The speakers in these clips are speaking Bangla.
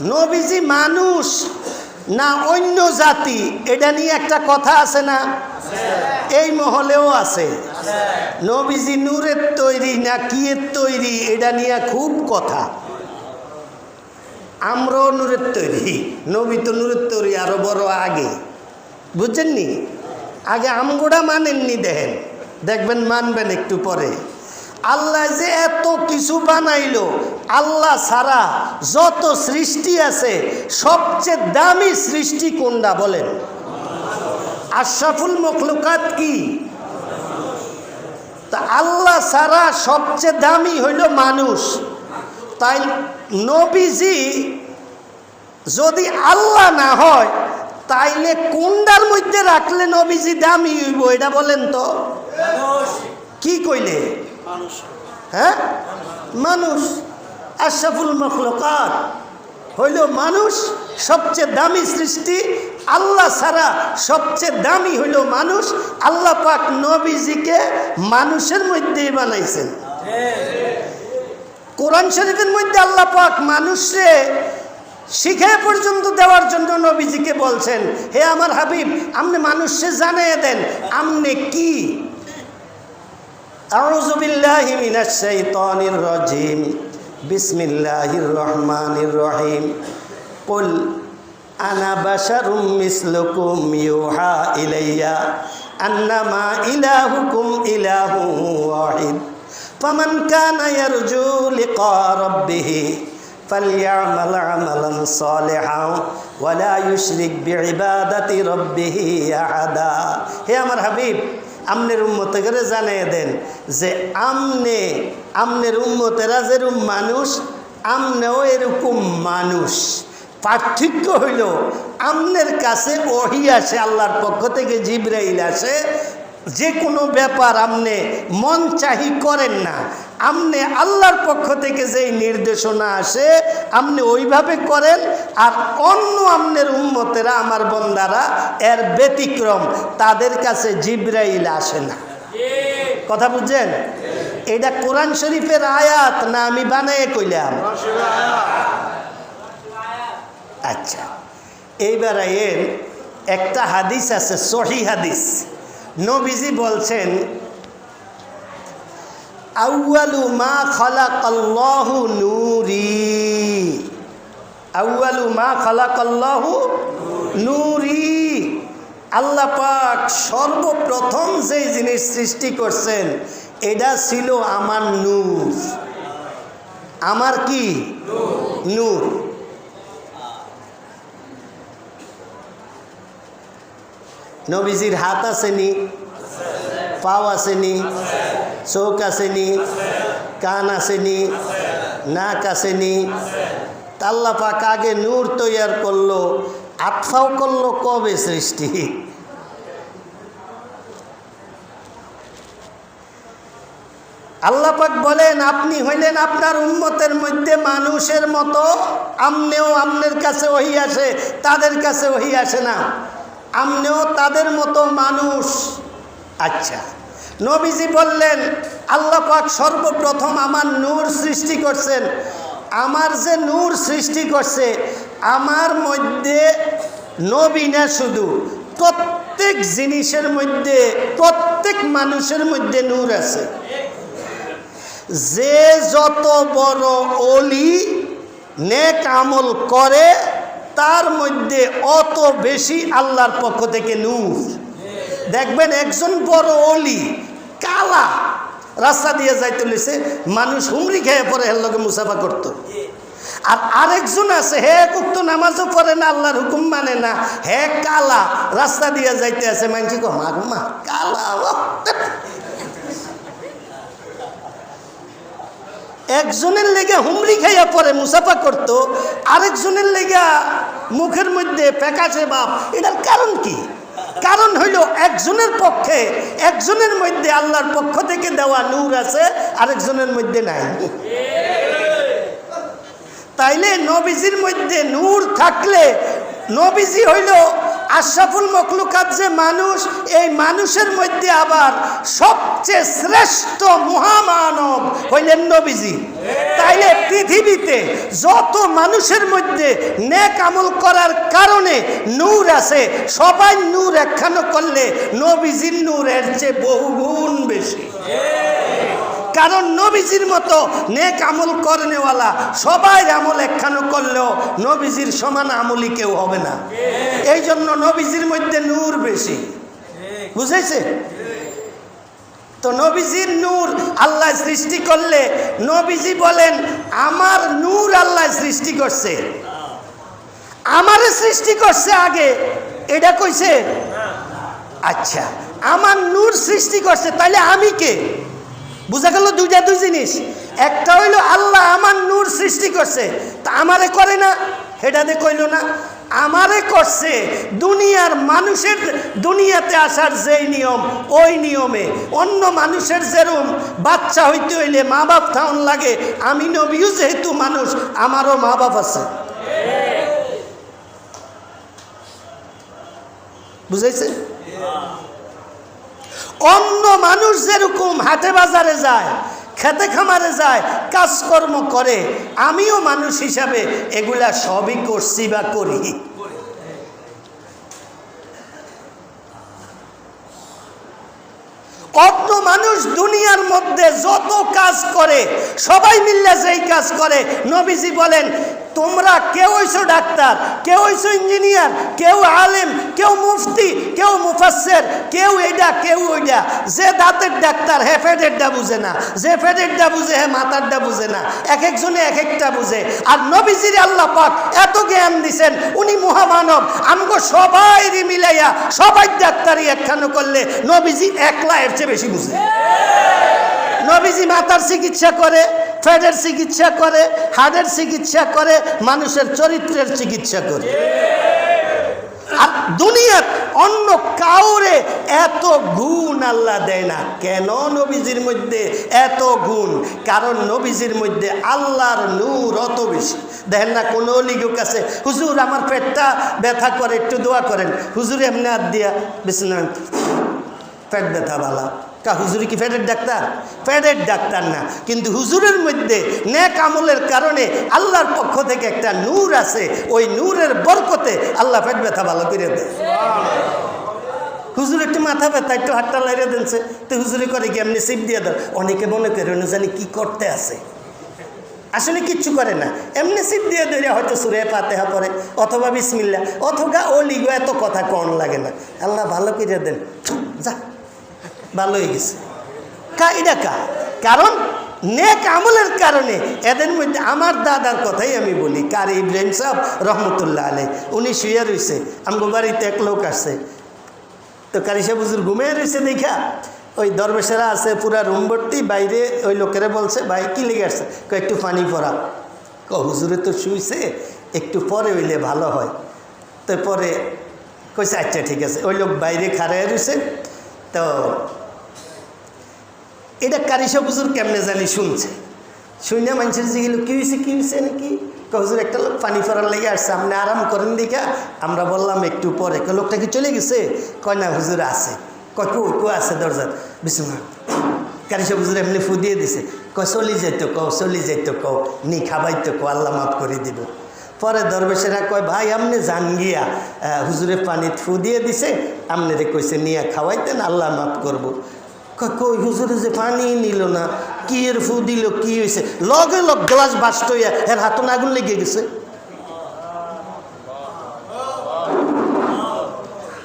নবীজি মানুষ, না অন্য জাতি? এটা নিয়ে একটা কথা আছে না? এই মহলেও আছে। নবীজি নূরের তৈরি না কিয়ের তৈরি? এটা নিয়ে খুব কথা। আমরাও নূরের তৈরি, নবী তো নূরের তৈরি, আরও বড় আগে। বুঝছেননি আগে আমগোড়া মানেননি দেখেন। দেখবেন মানবেন একটু পরে। আল্লাহ যে এত কিছু বানাইল, আল্লাহ ছাড়া যত সৃষ্টি আছে, সবচেয়ে দামি সৃষ্টি কোনটা বলেন? আশরাফুল মখলুকাত কি? তা আল্লাহ ছাড়া সবচেয়ে দামি হইল মানুষ। তাই নবীজি যদি আল্লাহ না হয়, তাইলে কোনটার মধ্যে রাখলে নবীজি দামি হইব, এটা বলেন তো? কি কইলে? হ্যাঁ? মানুষ। আশাফুল মখলকাত। হইল মানুষ সবচেয়ে দামি সৃষ্টি, আল্লাহ ছাড়া সবচেয়ে দামি হইল মানুষ আল্লাহ পাক নবীজিকে মানুষের মধ্যেই বানাইছেন। কোরআন শরীফের মধ্যে আল্লাহ পাক মানুষে শিখে পর্যন্ত দেওয়ার জন্য নবীজিকে বলছেন, হে আমার হাবিব, আপনি মানুষে জানিয়ে দেন, আপনি কি? أعوذ بالله من الشيطان الرجيم بسم الله الرحمن الرحيم قل أنا بشر مثلكم يوحى إلي أنما إلهكم إله واحد فمن كان يرجو لقاء ربه فليعمل عملا صالحا ولا يشرك بعبادة ربه أحدا هي أمر حبيب আমনের উম্মতে করে জানিয়ে দেন যে আমনে, আমনের উম্মতেরা যেরকম মানুষ, আমনেও এরকম মানুষ। পার্থক্য হইল, আমনের কাছে ওহি আসে, আল্লাহর পক্ষ থেকে জিব্রাইল আসে যে কোনো ব্যাপার আমনে মন চাহি করেন না। আপনি আল্লাহর পক্ষ থেকে যেই নির্দেশনা আসে, আপনি ওইভাবে করেন আর অন্য আমনের উন্মতেরা আমার বন্দারা, এর ব্যতিক্রম, তাদের কাছে জিব্রাইল আসে না। কথা বুঝছেন? এটা কোরআন শরীফের আয়াত না আমি বানায় কইলাম? আচ্ছা এইবার এর একটা হাদিস আছে, সহি হাদিস। নবীজি বলছেন, আউয়ালু মা খালাকাল্লাহু নূরি। আউয়ালু মা খালাকাল্লাহু নূরি। আল্লাহ পাক সর্বপ্রথম যেই জিনিস সৃষ্টি করছেন, এটা ছিল আমার নূর। আমার কি? নূর। নবীজির হাত আসেনি, পাও আসেনি, চোখ আসেনি, কান আসেনি, নাক আসেনি। আল্লাহ পাক আগে নূর তৈয়ার করল আতফাও করল কবে সৃষ্টি? আল্লাহ পাক বলেন, আপনি হইলেন আপনার উন্মতের মধ্যে মানুষের মতো, আমনেও আমনের কাছে ওহি আসে, তাদের কাছে ওহি আসে না। আমনেও তাদের মতো মানুষ। আচ্ছা নবীজি বললেন, আল্লাহ পাক সর্বপ্রথম আমার নূর সৃষ্টি করছেন। আমার যে নূর সৃষ্টি করছে, আমার মধ্যে নবী না শুধু, প্রত্যেক জিনিসের মধ্যে, প্রত্যেক মানুষের মধ্যে নূর আছে। যে যত বড় অলি, নেক আমল করে তার মধ্যে অত বেশি আল্লাহর পক্ষ থেকে নূর। দেখবেন একজন বড় অলি, কালা, রাস্তা দিয়ে যাইতে লইছে, মানুষ হুমরি খেয়ে পরে হের মুসাফা করতো। আর আরেকজন আছে, হে কুক্ত নামাজও পড়ে না, আল্লাহর হুকুম মানে না। হে কালা, রাস্তা দিয়ে যাইতে আছে মানছি গো মা, কালা একজনের লেগে হুমরি খাইয়া পরে মুসাফা করত, আরেকজনের লেগা মুখের মধ্যে পেকাছে বাপ। এটার কারণ কি? কারণ হইল একজনের পক্ষে, একজনের মধ্যে আল্লাহর পক্ষ থেকে দেওয়া নূর আছে, আরেকজনের মধ্যে নাই। তাইলে নবীজির মধ্যে নূর থাকলে নবীজি হইল আশরাফুল মখলুকাত যে মানুষ, এই মানুষের মধ্যে আবার সবচেয়ে শ্রেষ্ঠ মহামানব হইলেন নবীজি। তাইলে পৃথিবীতে যত মানুষের মধ্যে নেক আমল করার কারণে নূর আছে, সবাই নূর একখানো করলে নবীজির নূর এর চেয়ে বহুগুণ বেশি। কারণ নবীজির মতো নেক আমল করনেওয়ালা সবাই আমল একখানো করলেও নবীজির সমান আমলি কেউ হবে না। এই জন্য নবীজির মধ্যে নূর বেশি। বুঝেছে? তো নবীজির নূর আল্লাহ সৃষ্টি করলে নবীজি বলেন, আমার নূর আল্লাহ সৃষ্টি করছে। আমারে সৃষ্টি করছে আগে, এটা কইছে? আচ্ছা আমার নূর সৃষ্টি করছে তাহলে আমি কে? বুঝা গেল দুইটা দুই জিনিস। একটা হইল আল্লাহ আমার নূর সৃষ্টি করছে, তা আমারে করে না হেডাতে কইল না। আমারে করছে দুনিয়ার মানুষের দুনিয়াতে আসার যেই নিয়ম, ওই নিয়মে। অন্য মানুষের যেরম বাচ্চা হইতে হইলে মা বাপ থাউন লাগে, আমি নবীও যেহেতু মানুষ, আমারও মা বাপ আছে। বুঝাইছে? অন্য মানুষ যেরকম হাটে বাজারে যায়, খেতে খামারে যায়, কাজকর্ম করে, আমিও মানুষ হিসাবে এগুলা সবই করছি বা করি। অন্য মানুষ দুনিয়ার মধ্যে যত কাজ করে, সবাই মিললে যেই কাজ করে, নবীজি বলেন তোমরা কেউ হইছো ডাক্তার, কেউ হইছো ইঞ্জিনিয়ার, কেউ আলেম, কেউ মুফতি, কেউ মুফাসের কেউ এইটা কেউ ওইটা যে দাঁতের ডাক্তার হে ফেডেরটা বুঝে না, যে ফেডেরটা বুঝে হে মাথারটা বুঝে না এক একজনে এক একটা বুঝে। আর নবীজির আল্লাহ পাক এত জ্ঞান দিছেন, উনি মহামানব, আমগো সবাই মিলাইয়া, সবাই ডাক্তারি একখানো করলে নবীজি একলা এর চেয়ে বেশি বুঝে। নবীজি মাথার চিকিৎসা করে ফ্যাটের চিকিৎসা করে হার্টের চিকিৎসা করে, মানুষের চরিত্রের চিকিৎসা করে। আর দুনিয়ার অন্য কাউরে এত গুণ আল্লাহ দেয় না। কেন নবীজির মধ্যে এত গুণ? কারণ নবীজির মধ্যে আল্লাহর নূর অত বেশি। দেখেন না, কোনো অলিগুক আছে, হুজুর, আমার পেটটা ব্যথা করে, একটু দোয়া করেন। হুজুর এমনি হাত দিয়া বিশ্বনাথ পেট ব্যথা বালা কা হুজুরি কি ফেটের ডাক্তার? ফেটের ডাক্তার না। কিন্তু হুজুরের মধ্যে ন্যাক আমলের কারণে আল্লাহর পক্ষ থেকে একটা নূর আছে। ওই নূরের বরকতে আল্লাহ পেট ব্যথা ভালো করে দেয়। হুজুর একটু মাথা ব্যথা একটু হাতটা লাইরে দিনছে। তো হুজুরি করে কি এমনি সিপ দিয়ে দাও অনেকে মনে করে না জানি কি করতে আছে। আসলে কিচ্ছু করে না। এমনি সিপ দিয়ে ধরে হয়তো সুরে পাতে পাতেহা পরে অথবা বিসমিল্লা অথবা ও লিগো এত কথা কম লাগে না। আল্লাহ ভালো করে দেন। যা। ভালো হয়ে গেছে। কা, এটা কা? কারণ নেক আমলের কারণে এদের মধ্যে আমার দাদার কথাই আমি বলি। কারি ইব্রাহিম সাহেব রহমতুল্লাহ আলে উনি শুয়ে রয়েছে আমগো বাড়িতে এক লোক আসছে। তো কারি সাহেব হুজুর ঘুমিয়ে রয়েছে দেখা, ওই দরবেশেরা আছে, পুরা রুম ভর্তি, বাইরে ওই লোকেরা বলছে, ভাই, কী লেগে আসছে? একটু পানি পরা ক হুজুরে তো শুইছে, একটু পরে হইলে ভালো হয়। তো পরে কইছে আচ্ছা ঠিক আছে। ওই লোক বাইরে খাড়ায় রয়েছে তো এটা কারিসা হুজুর কেমনে জানি শুনছে? শুনে মানুষের যেগুলো কী হয়েছে কী হয়েছে নাকি? হুজুর, একটা লোক পানি ফেরার লেগে আসছে, আপনি আরাম করেন দেখা, আমরা বললাম একটু পরে। লোকটা কি চলে গেছে? কয়, না, হুজুর আছে। কয় কো কো আছে দরজা বিশ্বনাথ কারিসা হুজুর এমনি ফু দিয়ে দিছে। কয়, চলি যাইতো, কও, চলি যাইতো, কও, নি খাবাইতো কো আল্লাহ মাফ করে দিব। পরে দরবেশেরা কয়, ভাই আপনি জান গিয়া হুজুরে পানি ফু দিয়ে দিছে আপনারে কইছে, নিয়ে খাওয়াইতেন, আল্লাহ মাফ করব। কই হুজুরে যে পানি নিল না, কি এর ফু দিল, কি হয়েছে লগে লগ গ্লাস বাস্ট হইয়া এর হাতন আগুন লেগে গেছে।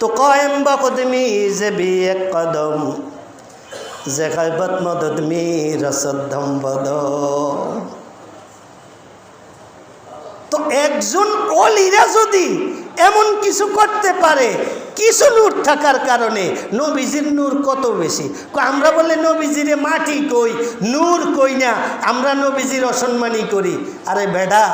তো কয়েম বা কদমি যে বি এক কদম, যে গাইবত মদত মি রসদ্ধম বদ তো একজন অলিরা যদি এমন কিছু করতে পারে, কিছু নূর থাকার কারণে নবীজির নূর কত বেশি? আমরা বলে নবীজিরে মাটি কই, নূর কই না, আমরা নবীজির অসম্মানই করি। আরে বেডা,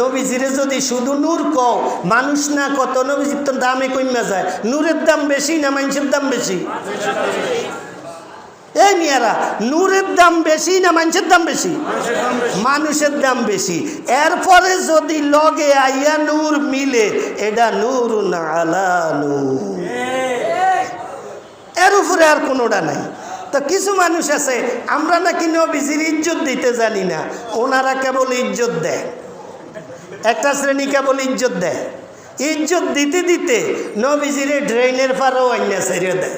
নবীজিরে যদি শুধু নূর কও, মানুষ না কত, নবীজির তো দামে কমা যায়, নূরের দাম বেশি না মানুষের দাম বেশি? এই মিয়ারা, নূরের দাম বেশি না মানুষের দাম বেশি? মানুষের দাম বেশি। এরপরে যদি লগে আইয়া নূর মিলে, এটা নূর। না এর উপরে আর কোনোটা নাই। তো কিছু মানুষ আছে, আমরা নাকি নবীজির ইজ্জত দিতে জানি না, ওনারা কেবল ইজ্জত দেয়। একটা শ্রেণি কেবল ইজ্জত দেয়। ইজ্জত দিতে দিতে নবীজিরে ড্রেনের পারও অন্য ছেড়ে দেয়।